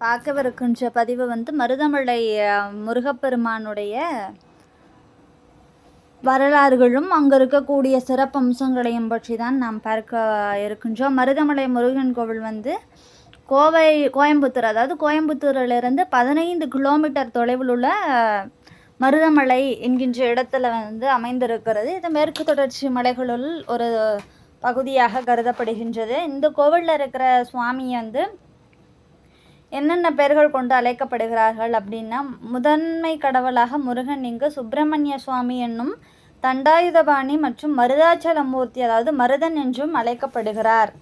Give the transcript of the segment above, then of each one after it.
பார்க்கவிருக்கின்ற பதிவு வந்து மருதமலை முருகப்பெருமானுடைய வரலாறுகளும் அங்கே இருக்கக்கூடிய சிறப்பம்சங்களையும் பற்றி தான் நாம் பார்க்க இருக்கின்றோம். மருதமலை முருகன் கோவில் வந்து கோவை கோயம்புத்தூர் அதாவது கோயம்புத்தூரிலிருந்து பதினைந்து கிலோமீட்டர் தொலைவில் உள்ள மருதமலை என்கின்ற இடத்துல வந்து அமைந்திருக்கிறது. இது மேற்கு தொடர்ச்சி மலைகளுள் ஒரு பகுதியாக கருதப்படுகின்றது. இந்த கோவிலில் இருக்கிற சுவாமி வந்து என்னென்ன பெயர்கள் கொண்டு அழைக்கப்படுகிறார்கள் அப்படின்னா முதன்மை கடவுளாக முருகன் இங்கு சுப்பிரமணிய சுவாமி என்னும் தண்டாயுதபாணி மற்றும் மருதாச்சலமூர்த்தி அதாவது மருதன் என்றும் அழைக்கப்படுகிறார்.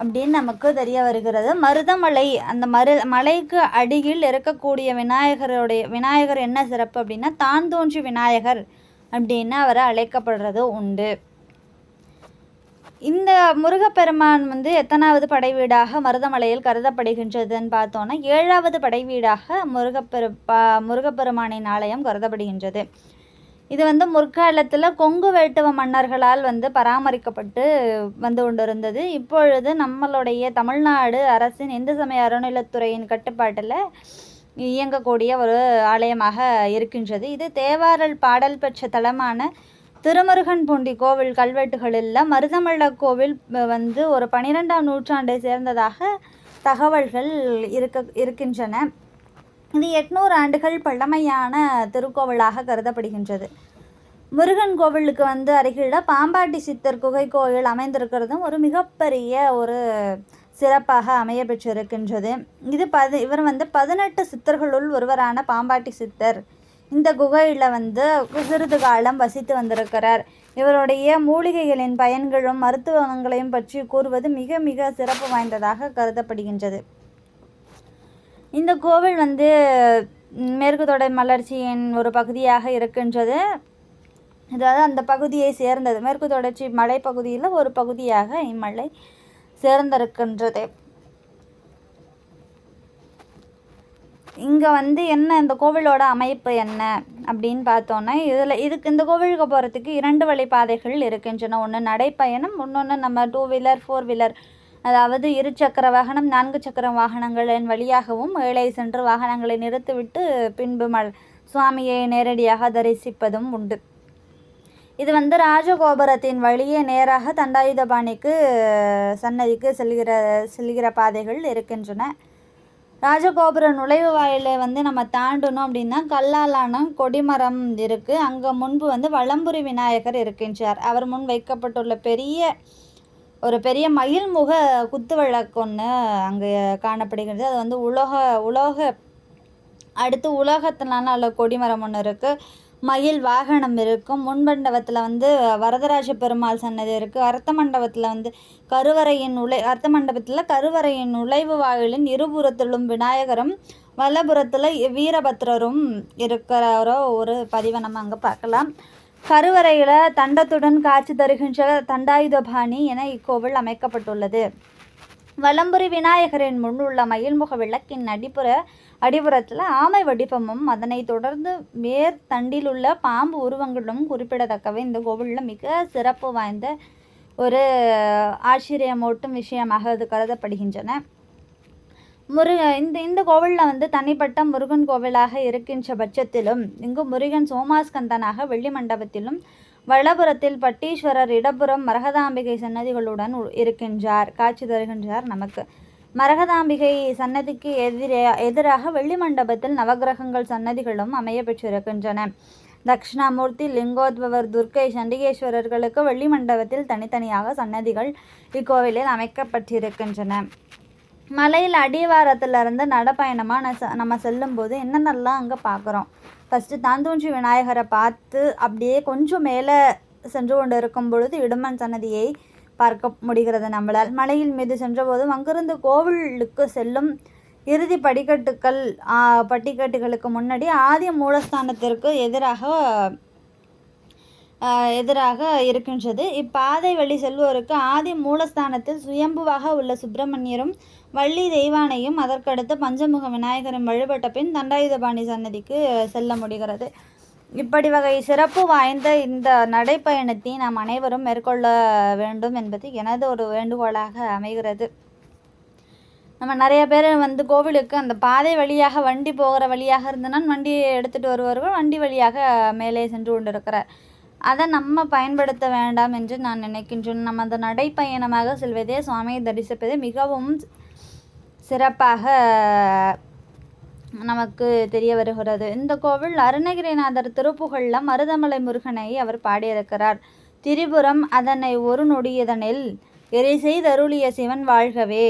அப்படின்னு நமக்கு தெரிய வருகிறது. மருதமலை அந்த மரு மலைக்கு அடியில் இருக்கக்கூடிய விநாயகருடைய விநாயகர் என்ன சிறப்பு அப்படின்னா தான் தோன்றி விநாயகர் அப்படின்னு அவரை அழைக்கப்படுறது உண்டு. இந்த முருகப்பெருமான் வந்து எத்தனாவது படைவீடாக மருதமலையில் கருதப்படுகின்றதுன்னு பார்த்தோன்னா ஏழாவது படைவீடாக முருகப்பெரு முருகப்பெருமானின் ஆலயம் கருதப்படுகின்றது. இது வந்து முற்காலத்தில் கொங்கு வேட்டுவ மன்னர்களால் வந்து பராமரிக்கப்பட்டு வந்து கொண்டிருந்தது. இப்பொழுது நம்மளுடைய தமிழ்நாடு அரசின் இந்து சமய அறநிலத்துறையின் கட்டுப்பாட்டில் இயங்கக்கூடிய ஒரு ஆலயமாக இருக்கின்றது. இது தேவாரல் பாடல் பெற்ற தலமான திருமுருகன் பூண்டி கோவில் கல்வெட்டுகளில் மருதமல்ல கோவில் வந்து ஒரு பன்னிரெண்டாம் நூற்றாண்டை சேர்ந்ததாக தகவல்கள் இருக்க இருக்கின்றன. இது எட்நூறு ஆண்டுகள் பழமையான திருக்கோவிலாக கருதப்படுகின்றது. முருகன் கோவிலுக்கு வந்து அருகில் பாம்பாட்டி சித்தர் குகை கோயில் அமைந்திருக்கிறதும் ஒரு மிகப்பெரிய ஒரு சிறப்பாக அமைய பெற்றிருக்கின்றது இது பது இவர் வந்து பதினெட்டு சித்தர்களுள் ஒருவரான பாம்பாட்டி சித்தர். இந்த குகையில் வந்து சிறிது காலம் வசித்து வந்திருக்கிறார். இவருடைய மூலிகைகளின் பயன்களும் மருத்துவ குணங்களையும் பற்றி கூறுவது மிக மிக சிறப்பு வாய்ந்ததாக கருதப்படுகின்றது. இந்த கோவில் வந்து மேற்கு தொடர் மலர்ச்சியின் ஒரு பகுதியாக இருக்கின்றது. அதாவது அந்த பகுதியை சேர்ந்தது. மேற்கு தொடர்ச்சி மலைப்பகுதியில் ஒரு பகுதியாக இம்மலை சேர்ந்திருக்கின்றது. இங்கே வந்து என்ன இந்த கோவிலோட அமைப்பு என்ன அப்படின்னு பார்த்தோன்னா இதில் இதுக்கு இந்த கோவிலுக்கு போகிறதுக்கு இரண்டு வழி பாதைகள் இருக்கின்றன ஒன்று நடைப்பயணம் இன்னொன்று நம்ம டூ வீலர் ஃபோர் வீலர் அதாவது இரு சக்கர வாகனம் நான்கு சக்கர வாகனங்களின் வழியாகவும் ஏழை சென்று வாகனங்களை நிறுத்திவிட்டு பின்பு மல் சுவாமியை நேரடியாக தரிசிப்பதும் உண்டு. இது வந்து ராஜகோபுரத்தின் வழியே நேராக தண்டாயுதபாணிக்கு சன்னதிக்கு செல்கிற செல்கிற பாதைகள் இருக்கின்றன ராஜகோபுர நுழைவு வாயிலை வந்து நம்ம தாண்டணும் அப்படின்னா கல்லாலான கொடிமரம் இருக்குது அங்கே முன்பு வந்து வளம்புரி விநாயகர் இருக்கின்றார். அவர் முன் வைக்கப்பட்டுள்ள பெரிய ஒரு பெரிய மயில்முக குத்து விளக்கு ஒன்று அங்கே காணப்படுகிறது. அது வந்து உலோக உலோக அடுத்து உலோகத்தினால கொடிமரம் ஒன்று இருக்குது மயில் வாகனம் இருக்கும். முன் மண்டபத்தில் வந்து வரதராஜ பெருமாள் சன்னதி இருக்குது அர்த்த மண்டபத்தில் வந்து கருவறையின் உழை அர்த்த மண்டபத்தில் கருவறையின் நுழைவு வாயிலின் இருபுறத்திலும் விநாயகரும் வலபுறத்தில் வீரபத்ரரும் இருக்கிறாரோ? ஒரு பதிவை நம்ம அங்கே பார்க்கலாம். கருவறையில் தண்டத்துடன் காட்சி தருகின்ற தண்டாயுதபாணி என இக்கோவில் அமைக்கப்பட்டுள்ளது. வலம்புரி விநாயகரின் முன் உள்ள மயில்முக விளக்கின் அடிப்புற அடிப்புறத்தில் ஆமை வடிவமும் அதனைத் தொடர்ந்து மேற் தண்டில் உள்ள பாம்பு உருவங்களும் குறிப்பிடத்தக்கவை. இந்த கோவிலில் மிக சிறப்பு வாய்ந்த ஒரு ஆச்சரியமூட்டும் விஷயமாக அது கருதப்படுகின்றன. முருக இந்த இந்த கோவிலில் வந்து தனிப்பட்ட முருகன் கோவிலாக இருக்கின்ற பட்சத்திலும் இங்கு முருகன் சோமாஸ்கந்தனாக வெள்ளி மண்டபத்திலும் வலபுறத்தில் பட்டீஸ்வரர் இடப்புறம் மரகதாம்பிகை சன்னதிகளுடன் உ- இருக்கின்றார். காட்சி தருகின்றார் நமக்கு. மரகதாம்பிகை சன்னதிக்கு எதிரே எதிராக வெள்ளி மண்டபத்தில் நவக்கிரகங்கள் சன்னதிகளும் அமைய பெற்றிருக்கின்றன தட்சிணாமூர்த்தி லிங்கோத்பவர் துர்க்கை சண்டிகேஸ்வரர்களுக்கு வெள்ளி மண்டபத்தில் தனித்தனியாக சன்னதிகள் இக்கோவிலில் அமைக்கப்பட்டிருக்கின்றன. மலையில் அடிவாரத்தில் இருந்து நடப்பயணமாக ந நம்ம செல்லும்போது என்னென்னலாம் அங்கே பார்க்குறோம் ஃபஸ்ட்டு தாந்தூஞ்சி விநாயகரை பார்த்து அப்படியே கொஞ்சம் மேலே சென்று கொண்டு இருக்கும் பொழுது இடுமன் சன்னதியை பார்க்க முடிகிறது நம்மளால். மலையில் மீது சென்றபோதும் அங்கிருந்து கோவிலுக்கு செல்லும் இறுதி படிக்கட்டுகள் படிக்கட்டுகளுக்கு முன்னாடி ஆதி மூலஸ்தானத்திற்கு எதிராக எதிராக இருக்கின்றது. இப்பாதை வழி செல்வோருக்கு ஆதி மூலஸ்தானத்தில் சுயம்புவாக உள்ள சுப்பிரமணியரும் வள்ளி தெய்வானையும் அதற்கடுத்து பஞ்சமுக விநாயகரும் வழிபட்ட பின் தண்டாயுதபாணி சன்னதிக்கு செல்ல முடிகிறது. இப்படி வகை சிறப்பு வாய்ந்த இந்த நடைப்பயணத்தை நாம் அனைவரும் மேற்கொள்ள வேண்டும் என்பது எனது ஒரு வேண்டுகோளாக அமைகிறது. நம்ம நிறைய பேர் வந்து கோவிலுக்கு அந்த பாதை வழியாக வண்டி போகிற வழியாக இருந்தனா வண்டியை எடுத்துகிட்டு வருவார்கள் வண்டி வழியாக மேலே சென்று கொண்டிருக்கிறார். அதை நம்ம பயன்படுத்த வேண்டாம் என்று நான் நினைக்கின்றேன். நம்ம அந்த நடைப்பயணமாக செல்வதே சுவாமியை தரிசிப்பதே மிகவும் சிறப்பாக நமக்கு தெரிய வருகிறது. இந்த கோவில் அருணகிரிநாதர் திருப்புகழில் மருதமலை முருகனை அவர் பாடியிருக்கிறார். திரிபுரம் அதனை ஒரு நொடியதனில் எரிசை தருளிய சிவன் வாழ்கவே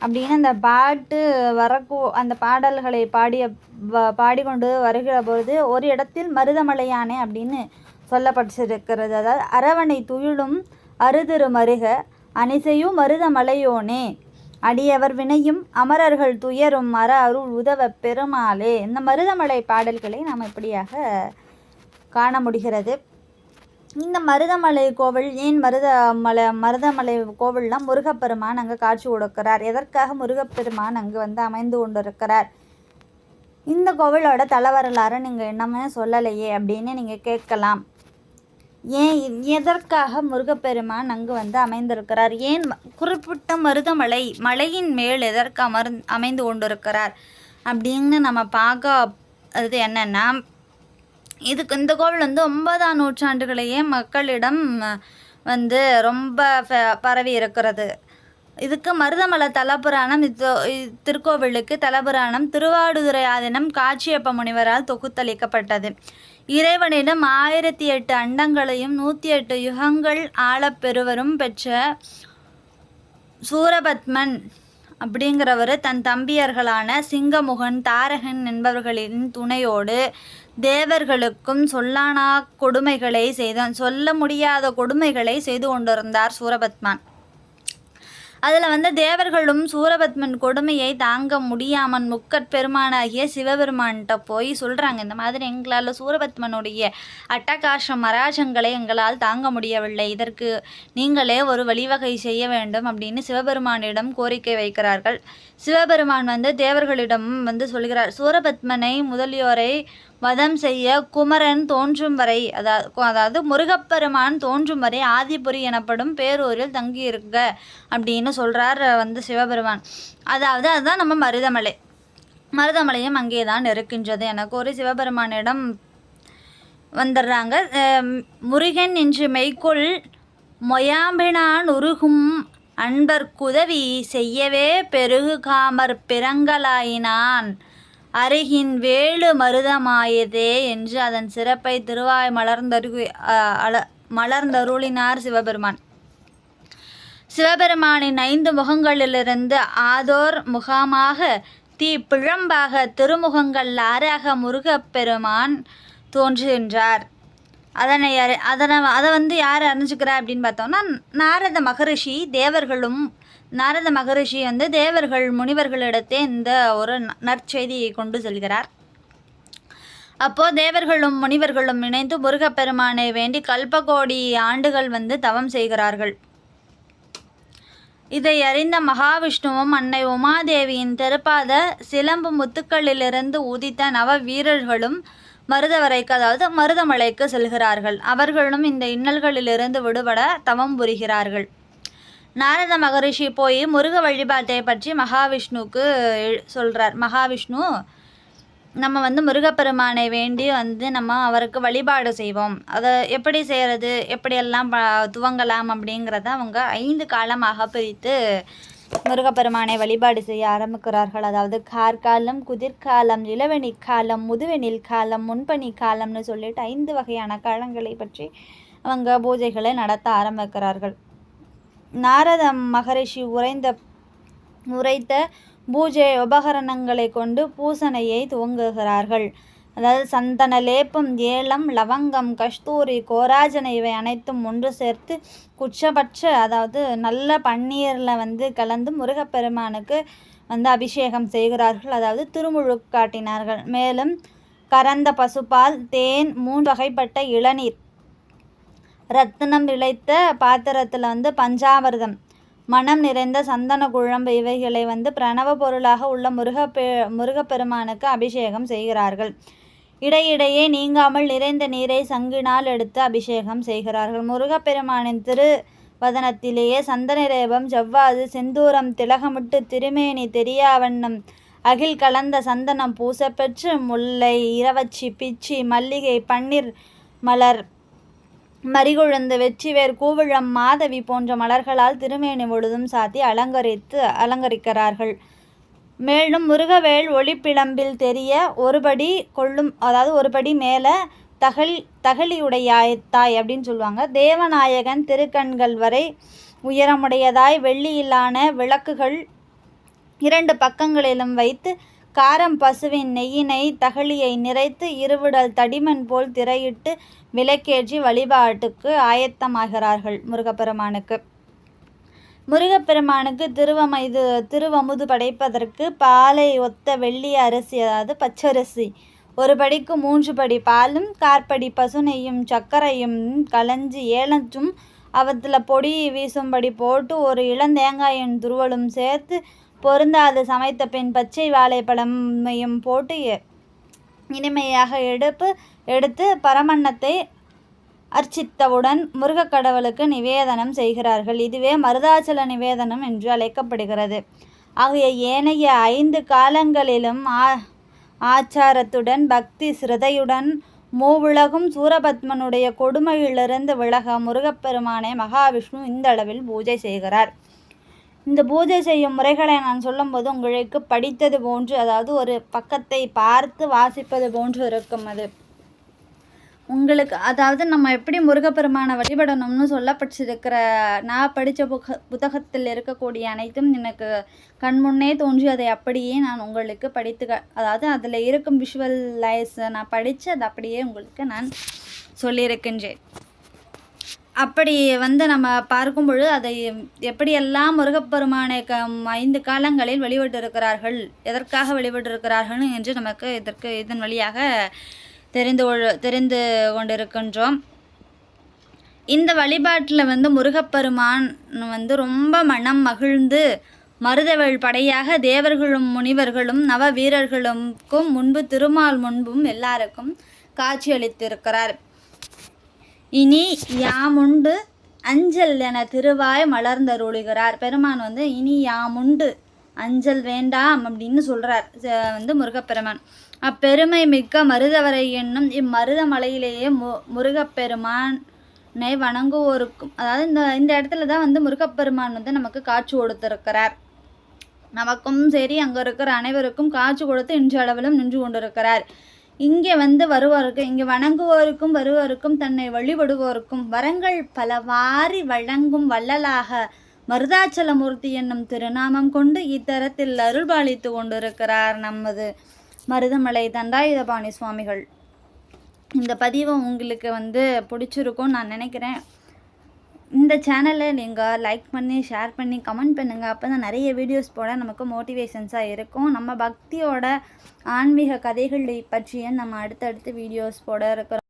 அப்படின்னு அந்த பாட்டு வரக்கூ அந்த பாடல்களை பாடிய பாடிக்கொண்டு வருகிற பொழுது ஒரு இடத்தில் மருதமலையானே அப்படின்னு சொல்லப்பட்டிருக்கிறது. அதாவது அரவணை துயிலும் அருதிரு மருக அனிசையும் மருதமலையோனே அடியவர் வினையும் அமரர்கள் துயரும் மர அருள் உதவ பெருமாளே. இந்த மருதமலை பாடல்களை நாம் இப்படியாக காண முடிகிறது. இந்த மருதமலை கோவில் ஏன் மருதமலை மருதமலை கோவில்லாம் முருகப்பெருமான் அங்கே காட்சி கொடுக்கிறார். எதற்காக முருகப்பெருமான் அங்கு வந்து அமைந்து கொண்டிருக்கிறார்? இந்த கோவிலோட தலவரலாறு நீங்கள் என்னமே சொல்லலையே அப்படின்னு நீங்கள் கேட்கலாம். ஏன் எதற்காக முருகப்பெருமான் அங்கு வந்து அமைந்திருக்கிறார்? ஏன் குறிப்பிட்ட மருதமலை மலையின் மேல் எதற்கு அமர் அமைந்து கொண்டிருக்கிறார்? அப்படின்னு நம்ம பார்க்க அது என்னென்னா இதுக்கு இந்த கோவில் வந்து ஒன்பதாம் நூற்றாண்டுகளையே மக்களிடம் வந்து ரொம்ப பரவி இருக்கிறது. இதுக்கு மருதமலை தலபுராணம் இது திருக்கோவிலுக்கு தலபுராணம் திருவாடுதுறை ஆதீனம் காட்சியப்ப முனிவரால் தொகுத்தளிக்கப்பட்டது. இறைவனிடம் ஆயிரத்தி எட்டு அண்டங்களையும் நூற்றி எட்டு யுகங்கள் ஆளப்பெறுவரும் பெற்ற சூரபத்மன் அப்படிங்கிறவர் தன் தம்பியர்களான சிங்கமுகன் தாரகன் என்பவர்களின் துணையோடு தேவர்களுக்கும் சொல்லானா கொடுமைகளை செய்தான். சொல்ல முடியாத கொடுமைகளை செய்து கொண்டிருந்தார் சூரபத்மான். அதில் வந்து தேவர்களும் சூரபத்மன் கொடுமையை தாங்க முடியாமல் முக்கட் பெருமானாகிய சிவபெருமான்கிட்ட போய் சொல்கிறாங்க இந்த மாதிரி எங்களால் சூரபத்மனுடைய அட்டகாச மராஜங்களை எங்களால் தாங்க முடியவில்லை. இதற்கு நீங்களே ஒரு வழிவகை செய்ய வேண்டும் அப்படின்னு சிவபெருமானிடம் கோரிக்கை வைக்கிறார்கள். சிவபெருமான் வந்து தேவர்களிடம் வந்து சொல்கிறார் சூரபத்மனை முதலியோரை வதம் செய்ய குமரன் தோன்றும் வரை அதாவது அதாவது முருகப்பெருமான் தோன்றும் வரை ஆதிபுரி எனப்படும் பேரூரில் தங்கியிருக்க அப்படின்னு சொல்கிறார் வந்து சிவபெருமான். அதாவது அதுதான் நம்ம மருதமலை. மருதமலையும் அங்கே தான் இருக்கின்றது என கூறி சிவபெருமானிடம் வந்துடுறாங்க முருகன் இன்று மெய்க்குள் மொயாம்பினான் உருகும் அன்பர்க்குதவி செய்யவே பெருகு காமர் பிறங்கலாயினான். அருகின் வேலு மருதமாயதே என்று அதன் சிறப்பை திருவாய் மலர்ந்தருகு அல மலர்ந்தருளினார் சிவபெருமான். சிவபெருமானின் ஐந்து முகங்களிலிருந்து ஆதோர் முகமாக தீ பிழம்பாக திருமுகங்கள் ஆறாக முருகப்பெருமான் தோன்றுகின்றார். அதனை அறி அதனை அதை வந்து யார் அறிஞ்சுக்கிறா அப்படின்னு பார்த்தோம்னா நாரத மகரிஷி தேவர்களும் நாரத மகரிஷி வந்து தேவர்கள் முனிவர்களிடத்தே இந்த ஒரு ந- நற்செய்தியை கொண்டு செல்கிறார். அப்போ தேவர்களும் முனிவர்களும் இணைந்து முருகப்பெருமானை வேண்டி கல்பகோடி ஆண்டுகள் வந்து தவம் செய்கிறார்கள். இதை அறிந்த மகாவிஷ்ணுவும் அன்னை உமாதேவியின் திருப்பாத சிலம்பு முத்துக்களிலிருந்து உதித்த நவ வீரர்களும் மருதவரைக்கு அதாவது மருதமலைக்கு செல்கிறார்கள். அவர்களும் இந்த இன்னல்களிலிருந்து விடுபட தவம் புரிகிறார்கள். நாரத மகரிஷி போய் முருக வழிபாட்டை பற்றி மகாவிஷ்ணுவுக்கு எ- மகாவிஷ்ணு நம்ம வந்து முருகப்பெருமானை வேண்டி வந்து நம்ம அவருக்கு வழிபாடு செய்வோம். அதை எப்படி செய்கிறது எப்படியெல்லாம் ப துவங்கலாம் அப்படிங்கிறத அவங்க ஐந்து காலமாக பிரித்து முருகப்பெருமானை வழிபாடு செய்ய ஆரம்பிக்கிறார்கள். அதாவது கார்காலம் குதிர்காலம் இளவெணி காலம் முதுவெணில் காலம் முன்பனி காலம்னு சொல்லிட்டு ஐந்து வகையான காலங்களை பற்றி அவங்க பூஜைகளை நடத்த ஆரம்பிக்கிறார்கள். நாரத மகரிஷி உரைந்த உரைத்த பூஜை உபகரணங்களை கொண்டு பூசணையை துவங்குகிறார்கள். அதாவது சந்தன லேப்பம் ஏலம் லவங்கம் கஸ்தூரி கோராஜனை இவை அனைத்தும் ஒன்று சேர்த்து குச்சபட்ச அதாவது நல்ல பன்னீரில் வந்து கலந்து முருகப்பெருமானுக்கு வந்து அபிஷேகம் செய்கிறார்கள். அதாவது திருமுழு காட்டினார்கள் மேலும் கறந்த பசுப்பால் தேன் மூன்று வகைப்பட்ட இளநீர் ரத்தினம் இழைத்த பாத்திரத்தில் வந்து பஞ்சாமிர்தம். மனம் நிறைந்த சந்தன குழம்பு இவைகளை வந்து பிரணவ பொருளாக உள்ள முருகப்பெ முருகப்பெருமானுக்கு அபிஷேகம் செய்கிறார்கள். இடையிடையே நீங்காமல் நிறைந்த நீரை சங்கினால் எடுத்து அபிஷேகம் செய்கிறார்கள். முருகப்பெருமானின் திரு வதனத்திலேயே சந்தனரேபம் செவ்வாது செந்தூரம் திலகமிட்டு திருமேனி தெரியாவண்ணம் அகில் கலந்த சந்தனம் பூசப்பெற்று முல்லை இரவச்சி பிச்சி மல்லிகை பன்னீர் மலர் மறிகுழந்து வெற்றிவேர் கூவிழம் மாதவி போன்ற மலர்களால் திருமேனி முழுதும் சாத்தி அலங்கரித்து அலங்கரிக்கிறார்கள். மேலும் முருகவேள் ஒளிப்பிழம்பில் தெரிய ஒருபடி கொள்ளும் அதாவது ஒருபடி மேலே தகல் தகலியுடையாய்த்தாய் அப்படின்னு சொல்லுவாங்க. தேவநாயகன் திருக்கண்கள் வரை உயரமுடையதாய் வெள்ளியிலான விளக்குகள் இரண்டு பக்கங்களிலும் வைத்து காரம் பசுவின் நெய்யினை தகலியை நிறைத்து இருவிடல் தடிமன் போல் திரையிட்டு விளக்கேற்றி வழிபாட்டுக்கு ஆயத்தமாகிறார்கள் முருகப்பெருமானுக்கு. முருகப்பெருமானுக்கு திருவம இது திருவமுது படைப்பதற்கு பாலை ஒத்த வெள்ளி அரிசி அதாவது பச்சரிசி ஒரு படிக்கு மூன்று படி பாலும் கார்படி பசுனையும் சர்க்கரையும் கலஞ்சி ஏலச்சும் அவத்தில் பொடி வீசும்படி போட்டு ஒரு இளந்தேங்காயின் துருவலும் சேர்த்து பொருந்தாது சமைத்த பின் பச்சை வாழைப்பழமையும் போட்டு இனிமையாக எடுப்பு எடுத்து பரமன்னத்தை அர்ச்சித்தவுடன் முருகக்கடவுளுக்கு நிவேதனம் செய்கிறார்கள். இதுவே மருதாச்சல நிவேதனம் என்று அழைக்கப்படுகிறது. ஆகிய ஏனைய ஐந்து காலங்களிலும் ஆ ஆச்சாரத்துடன் பக்தி சிரதையுடன் மூவுலகும் சூரபத்மனுடைய கொடுமையிலிருந்து விலக முருகப்பெருமானை மகாவிஷ்ணு இந்த அளவில் பூஜை செய்கிறார். இந்த பூஜை செய்யும் முறைகளை நான் சொல்லும்போது உங்களுக்கு படித்தது போன்று அதாவது ஒரு பக்கத்தை பார்த்து வாசிப்பது போன்று இருக்கும் அது. உங்களுக்கு அதாவது நம்ம எப்படி முருகப்பெருமானை வழிபடணும்னு சொல்லப்பட்டிருக்கிற நான் படித்த புக புத்தகத்தில் இருக்கக்கூடிய அனைத்தும் எனக்கு கண்முன்னே தோன்றி அதை அப்படியே நான் உங்களுக்கு படித்து அதாவது அதில் இருக்கும் விஷுவலைஸ் நான் படித்து அதை அப்படியே உங்களுக்கு நான் சொல்லியிருக்கின்றேன். அப்படி வந்து நம்ம பார்க்கும் பொழுது அதை எப்படியெல்லாம் முருகப்பெருமானை க ஐந்து காலங்களில் வழிபட்டிருக்கிறார்கள் எதற்காக வழிபட்டிருக்கிறார்கள் என்று நமக்கு இதற்கு இதன் வழியாக தெரிந்து தெரிந்து கொண்டிருக்கின்றோம். இந்த வழிபாட்டில் வந்து முருகப்பெருமான் வந்து ரொம்ப மனம் மகிழ்ந்து மருதவள் படையாக தேவர்களும் முனிவர்களும் நவ வீரர்களுக்கும் முன்பு திருமால் முன்பும் எல்லாருக்கும் காட்சியளித்திருக்கிறார். இனி யாமுண்டு அஞ்சல் என திருவாய் மலர்ந்தருளுகிறார். பெருமான் வந்து இனி யாமுண்டு அஞ்சல் வேண்டாம் அப்படின்னு சொல்கிறார் வந்து முருகப்பெருமான். அப்பெருமை மிக்க மருதவரை என்னும் இம்மருதமலையிலேயே மு முருகப்பெருமானை வணங்குவோருக்கும் அதாவது இந்த இந்த இடத்துல தான் வந்து முருகப்பெருமான் வந்து நமக்கு காட்சி கொடுத்திருக்கிறார். நமக்கும் சரி அங்கே இருக்கிற அனைவருக்கும் காட்சி கொடுத்து இன்று அளவிலும் நின்று கொண்டிருக்கிறார். இங்கே வந்து வருவோருக்கு இங்கே வணங்குவோருக்கும் வருவோருக்கும் தன்னை வழிபடுவோருக்கும் வரங்கள் பலவாரி வழங்கும் வள்ளலாக மருதாச்சலமூர்த்தி என்னும் திருநாமம் கொண்டு இத்தரத்தில் அருள்பாலித்து கொண்டிருக்கிறார் நமது மருதமலை தண்டாயுதபாணி சுவாமிகள். இந்த பதிவை உங்களுக்கு வந்து பிடிச்சிருக்கும்னு நான் நினைக்கிறேன். இந்த சேனலை நீங்கள் லைக் பண்ணி ஷேர் பண்ணி கமெண்ட் பண்ணுங்கள் அப்போ தான் நிறைய வீடியோஸ் போட நமக்கு மோட்டிவேஷன்ஸாக இருக்கும். நம்ம பக்தியோட ஆன்மீக கதைகளை பற்றிய நம்ம அடுத்தடுத்து வீடியோஸ் போட இருக்கிறோம்.